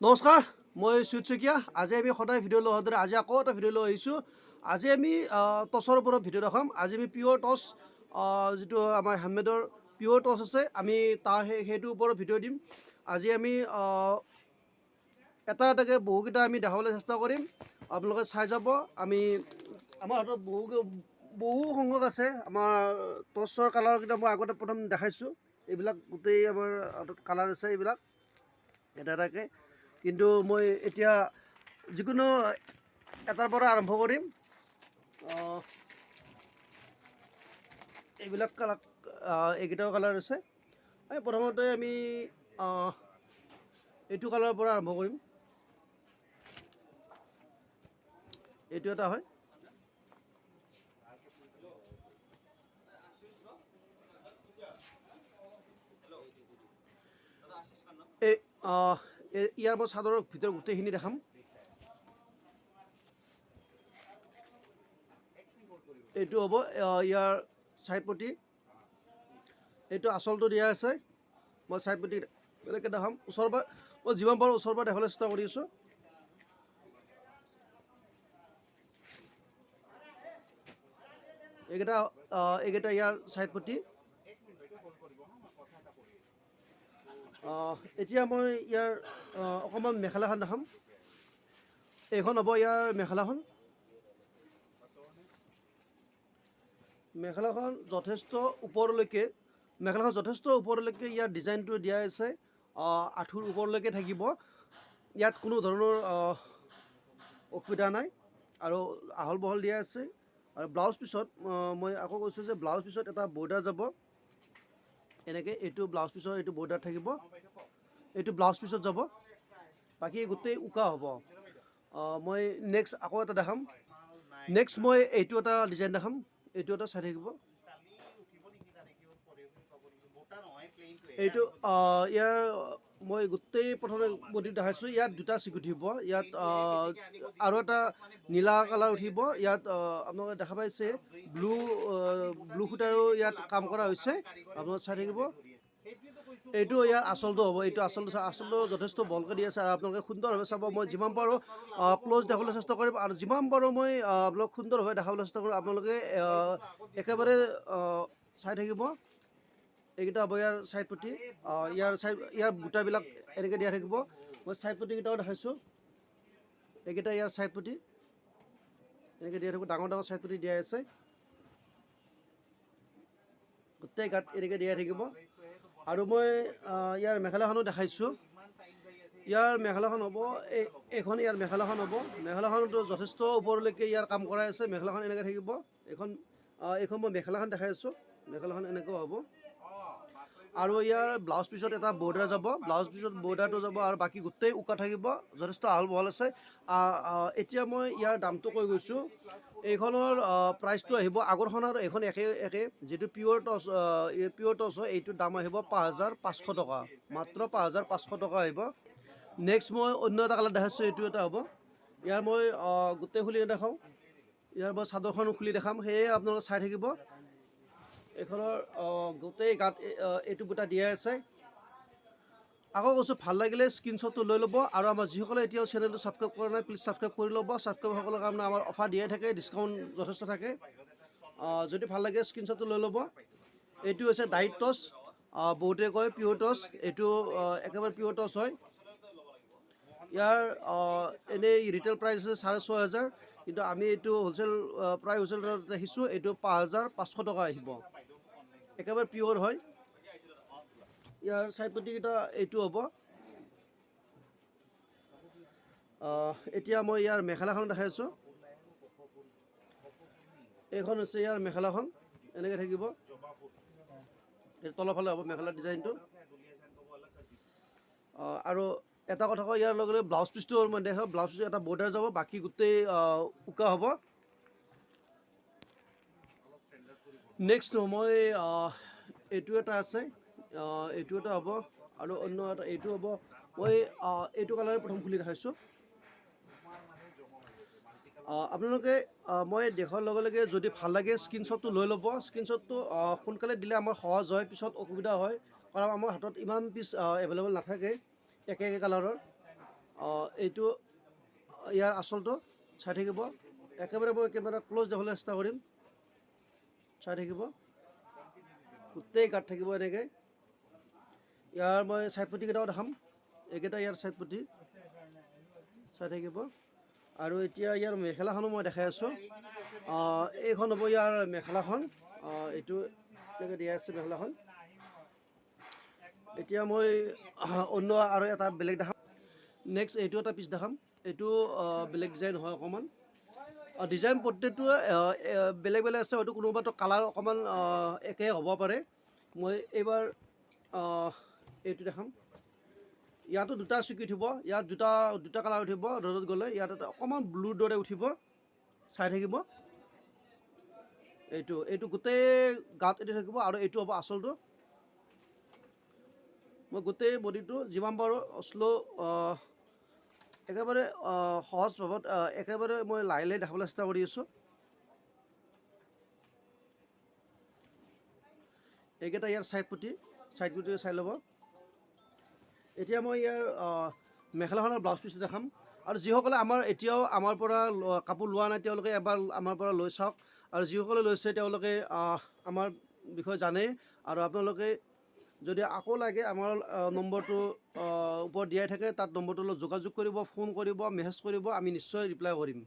নমস্কাৰ মই সুজিত শইকীয়া আজি আমি সদায় ভিডিঅ' লোৱাৰ দৰে আজি আকৌ এটা ভিডিঅ' লৈ আহিছোঁ। আজি আমি টচৰ ওপৰত ভিডিঅ' দেখাম। আজি আমি পিয়'ৰ টচ যিটো আমাৰ হেণ্ডমেডৰ পিয়'ৰ টচ আছে আমি তাৰ সেই সেইটোৰ ওপৰত ভিডিঅ' দিম। আজি আমি এটা এটাকৈ বহুকেইটা আমি দেখাবলৈ চেষ্টা কৰিম। আপোনালোকে চাই যাব। আমি আমাৰ হাতত বহু বহু সংখ্যক আছে। আমাৰ টচৰ কালাৰকেইটা মই আগতে প্ৰথম দেখাইছোঁ। এইবিলাক গোটেই আমাৰ হাতত কালাৰ আছে এইবিলাক। এটা এটাকৈ। কিন্তু মই এতিয়া যিকোনো এটাৰ পৰা আৰম্ভ কৰিম। এইবিলাক কালাৰ এইকেইটাও কালাৰ আছে। এই প্ৰথমতে আমি এইটো কালাৰৰ পৰা আৰম্ভ কৰিম। এইটো এটা হয়। এই- ইয়াৰ মই চাদৰৰ ভিতৰত গোটেইখিনি দেখাম। এইটো হ'ব ইয়াৰ চাইড পটি এইটো আচলটো দিয়া আছে। মই চাইড পটি বেলেগকৈ দেখাম। ওচৰৰ পৰা মই যিমান পাৰোঁ ওচৰৰ পৰা দেখাবলৈ চেষ্টা কৰি আছোঁ। এইকেইটা এইকেইটা ইয়াৰ পটি এতিয়া মই ইয়াৰ অকণমান মেখেলাখন দেখাম। এইখন হ'ব ইয়াৰ মেখেলাখন। মেখেলাখন যথেষ্ট ওপৰলৈকে মেখেলাখন যথেষ্ট ওপৰলৈকে ইয়াৰ ডিজাইনটো দিয়া আছে। আঁঠুৰ ওপৰলৈকে থাকিব। ইয়াত কোনো ধৰণৰ অসুবিধা নাই। আৰু আহল বহল দিয়া আছে। আৰু ব্লাউজ পিছত মই আকৌ কৈছোঁ যে ব্লাউজ পিছত এটা বৰ্ডাৰ যাব। এনেকৈ এইটো ব্লাউজ পিছৰ এইটো বৰ্ডাৰ থাকিব। এইটো ব্লাউজ পিছত যাব। বাকী গোটেই উকা হ'ব। মই নেক্সট আকৌ এটা দেখাম। নেক্সট মই এইটো এটা ডিজাইন দেখাম। এইটো এটা চাই থাকিব। এইটো ইয়াৰ মই গোটেই প্ৰথমে বডি দেখাইছোঁ ইয়াত দুটা চিকুট উঠিব ইয়াত আৰু এটা নীলা কালাৰ উঠিব ইয়াত আপোনালোকে দেখা পাইছে ব্লু ব্লু সূতাৰো ইয়াত কাম কৰা হৈছে আপোনালোকে চাই থাকিব। এইটো ইয়াৰ আচলটো হ'ব এইটো আচলটো আচলটো যথেষ্ট বলকৈ দি আছে আৰু আপোনালোকে সুন্দৰভাৱে চাব মই যিমান পাৰোঁ ক্ল'জ দেখাবলৈ চেষ্টা কৰিম আৰু যিমান পাৰোঁ মই আপোনালোক সুন্দৰভাৱে দেখাবলৈ চেষ্টা কৰিম আপোনালোকে একেবাৰে চাই থাকিব। এইকেইটা হ'ব ইয়াৰ চাইড পটি আহ, ইয়াৰ চাইড ইয়াৰ বুটাবিলাক এনেকৈ দিয়া থাকিব। মই চাইড পটিকেইটাও দেখাইছোঁ। এইকেইটা ইয়াৰ চাইড পটি এনেকৈ দিয়া থাকিব। ডাঙৰ ডাঙৰ চাইড পটি দিয়া আছে। গোটেই গাত এনেকৈ দিয়া থাকিব। আৰু মই ইয়াৰ মেখেলাখনো দেখাইছোঁ। ইয়াৰ মেখেলাখন হ'ব এই এইখন ইয়াৰ মেখেলাখন হ'ব। মেখেলাখনতো যথেষ্ট ওপৰলৈকে ইয়াৰ কাম কৰাই আছে। মেখেলাখন এনেকৈ থাকিব। এইখন এইখন মই মেখেলাখন দেখাই আছোঁ মেখেলাখন এনেকুৱা হ'ব। আৰু ইয়াৰ ব্লাউজ পিছত এটা বৰ্ডাৰ যাব ব্লাউজ পিছত বৰ্ডাৰটো যাব আৰু বাকী গোটেই উকা থাকিব যথেষ্ট আহল বহল আছে এতিয়া মই ইয়াৰ দামটো কৈ গৈছোঁ। এইখনৰ প্ৰাইচটো আহিব আগৰখনৰ এইখন একে একে যিটো পিয়'ৰ টচ পিয়'ৰ টচ হয় এইটোৰ দাম আহিব পাঁচ হাজাৰ পাঁচশ টকা। মাত্ৰ পাঁচ হাজাৰ পাঁচশ টকা আহিব। নেক্সট মই অন্য এটা কালাৰ দেখাইছোঁ এইটো এটা হ'ব। ইয়াৰ মই গোটেই খুলি নেদেখাওঁ। ইয়াৰ মই চাদৰখন খুলি দেখাম সেয়ে আপোনালোকে চাই থাকিব। এইখনৰ গোটেই গাত এইটো বুটা দিয়া আছে। আকৌ কৈছোঁ ভাল লাগিলে স্ক্ৰীনশ্বটটো লৈ ল'ব আৰু আমাৰ যিসকলে এতিয়াও চেনেলটো ছাবস্ক্ৰাইব কৰা নাই প্লিজ ছাবস্ক্ৰাইব কৰি ল'ব। ছাবস্ক্ৰাইবসকলৰ কাৰণে আমাৰ অফাৰ দিয়াই থাকে ডিছকাউণ্ট যথেষ্ট থাকে। যদি ভাল লাগে স্ক্ৰীনশ্বটটো লৈ ল'ব। এইটো হৈছে ডাইট টচ বহুতে কয় পিয়'ৰ টচ এইটো একেবাৰে পিয়'ৰ টচ হয়। ইয়াৰ এনেই ৰিটেল প্ৰাইচ আছে চাৰে ছয় হাজাৰ কিন্তু আমি এইটো হ'লচেল প্ৰায় হ'লচেল ৰাখিছোঁ এইটো পাঁচ হাজাৰ পাঁচশ টকা আহিব। একেবাৰে পিয়'ৰ হয়। ইয়াৰ চাইড পটিকেইটা এইটো হ'ব। এতিয়া মই ইয়াৰ মেখেলাখন দেখাই আছোঁ এইখন হৈছে ইয়াৰ মেখেলাখন। এনেকৈ থাকিব। এইটো তলৰ ফালে হ'ব মেখেলাৰ ডিজাইনটো। আৰু এটা কথা কওঁ ইয়াৰ লগে লগে ব্লাউজ পিচটো মই দেখাওঁ। ব্লাউজ পিচটো এটা বৰ্ডাৰ যাব বাকী গোটেই উকা হ'ব। নেক্সট মই এইটো এটা আছে এইটো এটা হ'ব আৰু অন্য এটা এইটো হ'ব মই এইটো কালাৰে প্ৰথম খুলি দেখাইছোঁ আপোনালোকে মই দেখাৰ লগে লগে যদি ভালো লাগে স্ক্ৰীনশ্বটটো লৈ ল'ব স্ক্ৰীনশ্বটটো আহ, সোনকালে দিলে আমাৰ সহজ হয় পিছত অসুবিধা হয় কাৰণ আমাৰ হাতত ইমান পিচ এভেইলেবল নাথাকে একে একে কালাৰৰ এইটো ইয়াৰ আচলটো চাই থাকিব। একেবাৰে মই কেমেৰা ক্ল'জ দেখাবলৈ চেষ্টা কৰিম। চাই থাকিব। গোটেই গাত থাকিব এনেকৈ। ইয়াৰ মই ছাইড পটিকেইটাও দেখাম। এইকেইটা ইয়াৰ ছাইড পটি চাই থাকিব। আৰু এতিয়া ইয়াৰ মেখেলাখনো মই দেখাই আছোঁ। এইখন হ'ব ইয়াৰ মেখেলাখন। এইটো এনেকৈ দিয়া আছে মেখেলাখন। এতিয়া মই অন্য আৰু এটা বেলেগ দেখাম। নেক্সট এইটো এটা পিচ দেখাম। এইটো বেলেগ ডিজাইন হয় অকণমান। ডিজাইন এ- বেলেগ বেলেগ আছে হয়তো কোনোবাটো কালাৰ অকণমান আহ, একে হ'ব পাৰে। মই এইবাৰ এইটো দেখাম। ইয়াতো দুটা চুকি উঠিব ইয়াত দুটা দুটা কালাৰ উঠিব ৰ'দত গ'লে ইয়াত এটা অকণমান ব্লুৰ দৰে উঠিব চাই থাকিব। এইটো এইটো গোটেই গাত এটি থাকিব আৰু এইটো হ'ব আচলটো। মই গোটেই বডিটো যিমান পাৰোঁ শ্ল' একেবাৰে সহজ ভাৱত একেবাৰে মই লাহে লাহে দেখাবলৈ চেষ্টা কৰি আছোঁ। এইকেইটা ইয়াৰ ছাইড পুটি ছাইড পুটি চাই ল'ব। এতিয়া মই ইয়াৰ মেখেলাখনৰ ব্লাউজ পিচটো দেখাম। আৰু যিসকলে আমাৰ এতিয়াও আমাৰ পৰা কাপোৰ লোৱা নাই তেওঁলোকে এবাৰ আমাৰ পৰা লৈ চাওক। আৰু যিসকলে লৈছে তেওঁলোকে আমাৰ বিষয়ে জানেই। আৰু আপোনালোকে যদি আকৌ লাগে আমাৰ নম্বৰটো ওপৰত দিয়াই থাকে তাত নম্বৰটোৰ লগত যোগাযোগ কৰিব ফোন কৰিব মেছেজ কৰিব আমি নিশ্চয় ৰিপ্লাই কৰিম।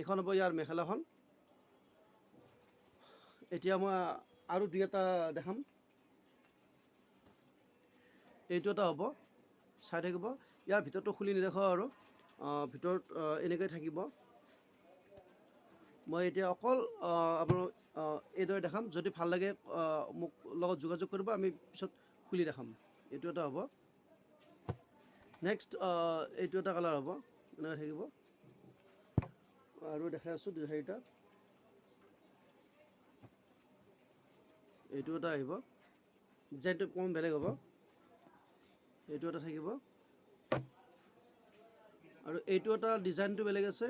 এইখন হ'ব ইয়াৰ মেখেলাখন। এতিয়া মই আৰু দুই এটা দেখাম। এইটো এটা হ'ব চাই থাকিব। ইয়াৰ ভিতৰটো খুলি নেদেখাওঁ আৰু ভিতৰত এনেকৈ থাকিব। মই এতিয়া অকল আহ, এইদৰে দেখাম। যদি ভাল লাগে মোক লগত যোগাযোগ কৰিব আমি পিছত খুলি দেখাম। এইটো এটা হ'ব। নেক্সট এইটো এটা কালাৰ হ'ব এনেকৈ থাকিব আৰু দেখাই আছোঁ দুই চাৰিটা এইটো এটা আহিব ডিজাইনটো অকণমান বেলেগ হ'ব এইটো এটা থাকিব আৰু এইটো এটা ডিজাইনটো বেলেগ আছে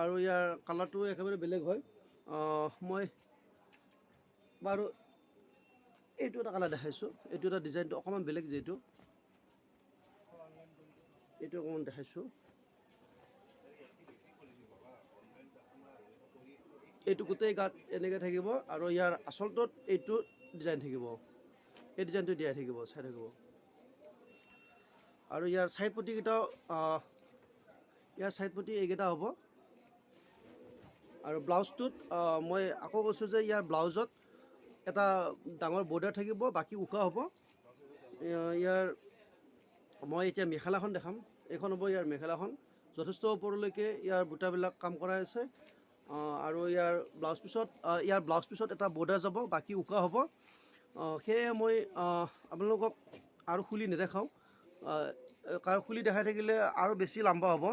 আৰু ইয়াৰ কালাৰটো একেবাৰে বেলেগ হয় মই বাৰু এইটো এটা কালাৰ দেখাইছোঁ এইটো এটা ডিজাইনটো অকণমান বেলেগ যিহেতু এইটো অকণমান দেখাইছোঁ। এইটো গোটেই গাত এনেকৈ থাকিব আৰু ইয়াৰ আচলটোত এইটো ডিজাইন থাকিব। এই ডিজাইনটো দিয়াই থাকিব চাই থাকিব। আৰু ইয়াৰ ছাইড পটিকেইটাও আহ, ইয়াৰ ছাইড পটি এইকেইটা হ'ব। আৰু ব্লাউজটোত মই আকৌ কৈছোঁ যে ইয়াৰ ব্লাউজত এটা ডাঙৰ বৰ্ডাৰ থাকিব বাকী উকা হ'ব। ইয়াৰ মই এতিয়া মেখেলাখন দেখাম। এইখন হ'ব ইয়াৰ মেখেলাখন। যথেষ্ট ওপৰলৈকে ইয়াৰ বুটাবিলাক কাম কৰা আছে। আৰু ইয়াৰ ব্লাউজ পিছত ইয়াৰ ব্লাউজ পিছত এটা বৰ্ডাৰ যাব বাকী উকা হ'ব। সেয়ে মই আপোনালোকক আৰু খুলি নেদেখাওঁ। কাৰণ খুলি দেখাই থাকিলে আৰু বেছি লাম্বা হ'ব।